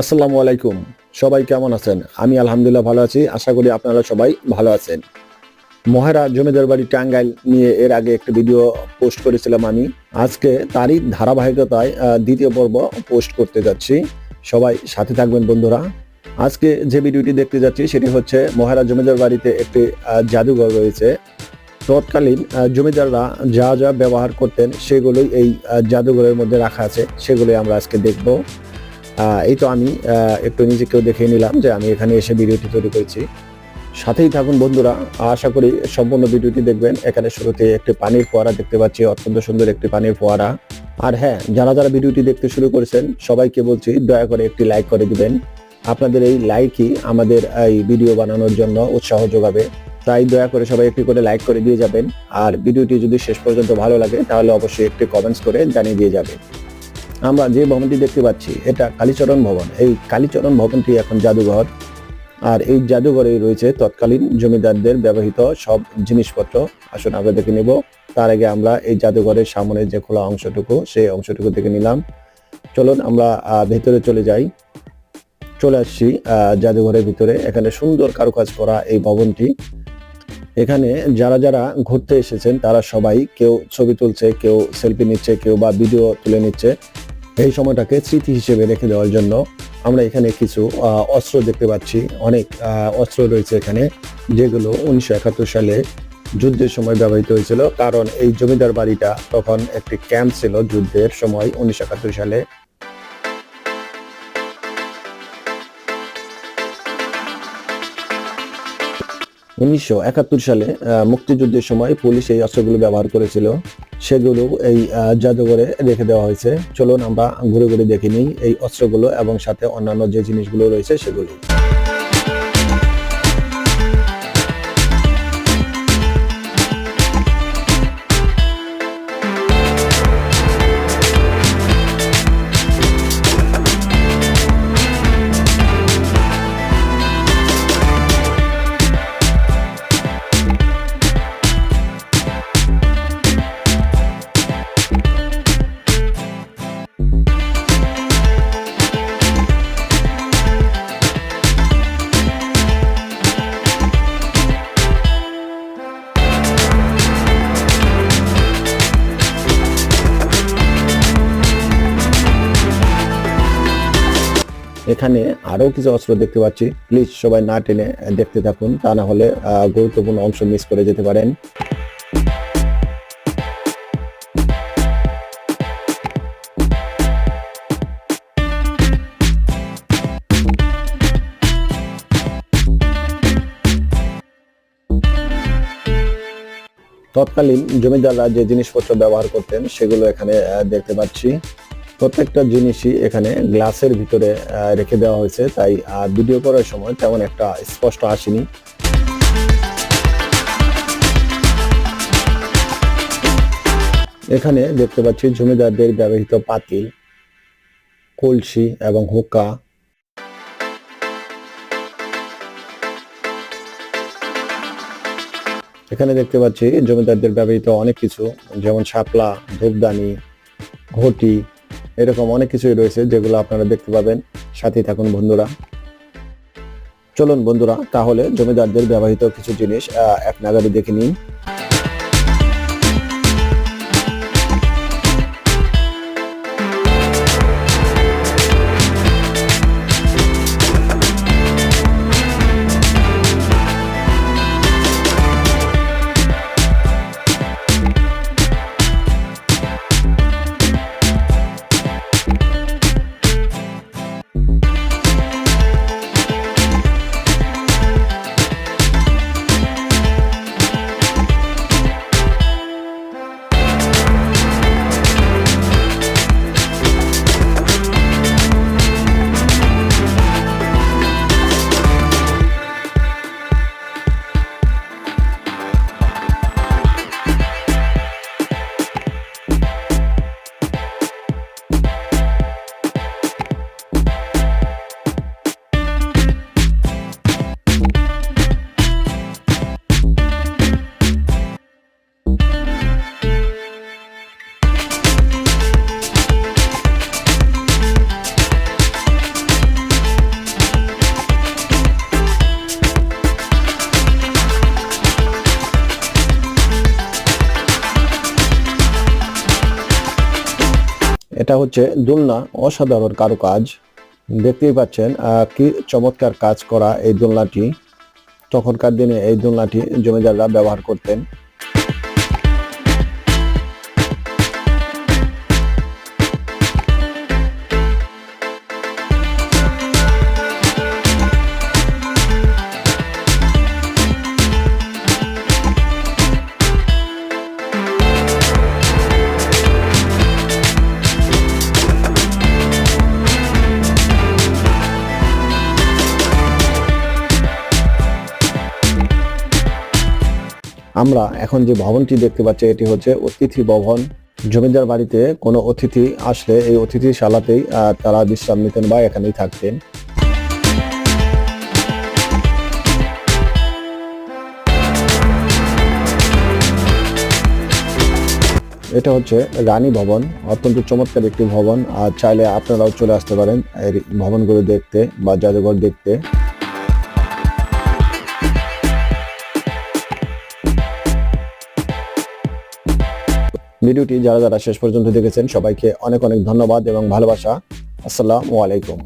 আসসালামু আলাইকুম। সবাই কেমন আছেন? আমি আলহামদুলিল্লাহ ভালো আছি। আশা করি আপনারা সবাই ভালো আছেন। মহেরা জমিদার বাড়ি টাঙ্গাইল নিয়ে এর আগে একটি ভিডিও পোস্ট করেছিলাম আমি। আজকে তারই ধারাবাহিকতায় দ্বিতীয় পর্ব পোস্ট করতে যাচ্ছি। সবাই সাথে থাকবেন বন্ধুরা। আজকে যে ভিডিওটি দেখতে যাচ্ছি সেটি হচ্ছে মহেরা জমিদার বাড়িতে একটি জাদুঘর রয়েছে। তৎকালীন জমিদাররা যা যা ব্যবহার করতেন সেগুলোই এই জাদুঘরের মধ্যে রাখা আছে। সেগুলোই আমরা আজকে দেখব। এই তো আমি একটু নিজেকেও দেখে নিলাম যে আমি এখানে এসে ভিডিওটি তৈরি করেছি। সাথেই থাকুন বন্ধুরা, আশা করি সম্পূর্ণ ভিডিওটি দেখবেন। এখানে শুরুতে একটি পানির ফোয়ারা দেখতে পাচ্ছি, অত্যন্ত সুন্দর একটি পানির ফোয়ারা। আর হ্যাঁ যারা যারা ভিডিওটি দেখতে শুরু করেছেন, সবাইকে বলছি দয়া করে একটি লাইক করে দিবেন। আপনাদের এই লাইকই আমাদের এই ভিডিও বানানোর জন্য উৎসাহ যোগাবে। তাই দয়া করে সবাই একটি করে লাইক করে দিয়ে যাবেন। আর ভিডিওটি যদি শেষ পর্যন্ত ভালো লাগে, তাহলে অবশ্যই একটি কমেন্টস করে জানিয়ে দিয়ে যাবেন আমরা যে ভবনটি দেখতে পাচ্ছি, এটা কালীচরণ ভবন। এই কালীচরণ ভবনটি এখন জাদুঘর। আর এই জাদুঘরে রয়েছে তৎকালীন জমিদারদের ব্যবহৃত সব জিনিসপত্র। আসুন আমরা দেখে নেব। তার আগে আমরা এই জাদুঘরের সামনে যে খোলা অংশটুকু, সেই অংশটুকু দেখে নিলাম। চলুন আমরা ভেতরে চলে যাই। চলে আসছি জাদুঘরের ভিতরে। এখানে সুন্দর কারুকাজ করা এই ভবনটি। এখানে যারা যারা ঘুরতে এসেছেন, তারা সবাই কেউ ছবি তুলছে, কেউ সেলফি নিচ্ছে, কেউ বা ভিডিও তুলে নিচ্ছে। এই সময়টাকে স্মৃতি হিসেবে রেখে দেওয়ার জন্য আমরা এখানে কিছু অস্ত্র দেখতে পাচ্ছি। অনেক অস্ত্র রয়েছে এখানে, যেগুলো উনিশশো একাত্তর সালে যুদ্ধের সময় ব্যবহৃত হয়েছিল। কারণ এই জমিদার বাড়িটা তখন একটি ক্যাম্প ছিল যুদ্ধের সময়, উনিশশো একাত্তর সালে। উনিশশো একাত্তর সালে মুক্তিযুদ্ধের সময় পুলিশ এই অস্ত্রগুলো ব্যবহার করেছিল। সেগুলো এই জাদুঘরে রেখে দেওয়া হয়েছে। চলুন আমরা ঘুরে ঘুরে দেখে নিই এই অস্ত্রগুলো এবং সাথে অন্যান্য যে জিনিসগুলো রয়েছে সেগুলো। এখানে আরও কিছু অস্ত্র দেখতে পাচ্ছি। প্লিজ সবাই না টেনে দেখতে থাকুন, তা না হলে গুরুত্বপূর্ণ অংশ মিস করে যেতে পারেন। তৎকালীন জমিদাররা যে জিনিসপত্র ব্যবহার করতেন, সেগুলো এখানে দেখতে পাচ্ছি। প্রত্যেকটা জিনিসই এখানে গ্লাসের ভিতরে রেখে দেওয়া হয়েছে। তাই ভিডিও করার সময় তেমন একটা স্পষ্ট আসেনি। এখানে দেখতে পাচ্ছি জমিদারদের ব্যবহৃত পাতিল, কলসি এবং হুক্কা। এখানে দেখতে পাচ্ছি জমিদারদের ব্যবহৃত অনেক কিছু, যেমন শাপলা, ধূপদানি, ঘটি এরকম অনেক কিছুই রয়েছে যেগুলো আপনারা দেখতে পাবেন। সাথেই থাকুন বন্ধুরা। চলুন বন্ধুরা, তাহলে জমিদারদের ব্যবহৃত কিছু জিনিস এক নাগারে দেখে নিন। এটা হচ্ছে দোলনা, অসাধারণ কারুকাজ। দেখতেই পাচ্ছেন কি চমৎকার কাজ করা এই দোলনাটি। তখনকার দিনে এই দোলনাটি জমিদাররা ব্যবহার করতেন। আমরা এখন যে ভবনটি দেখতে পাচ্ছি, এটি হচ্ছে অতিথি ভবন। জমিদার বাড়িতে কোনো অতিথি আসলে এই অতিথিশালাতেই তারা বিশ্রাম নিতেন বা এখানেই থাকতেন। এটা হচ্ছে রানী ভবন, অত্যন্ত চমৎকার একটি ভবন। আর চাইলে আপনারাও চলে আসতে পারেন এই ভবনগুলো দেখতে বা জাদুঘর দেখতে। ভিডিওটি যারা যারা শেষ পর্যন্ত দেখেছেন সবাইকে অনেক অনেক ধন্যবাদ এবং ভালোবাসা। আসসালামু আলাইকুম।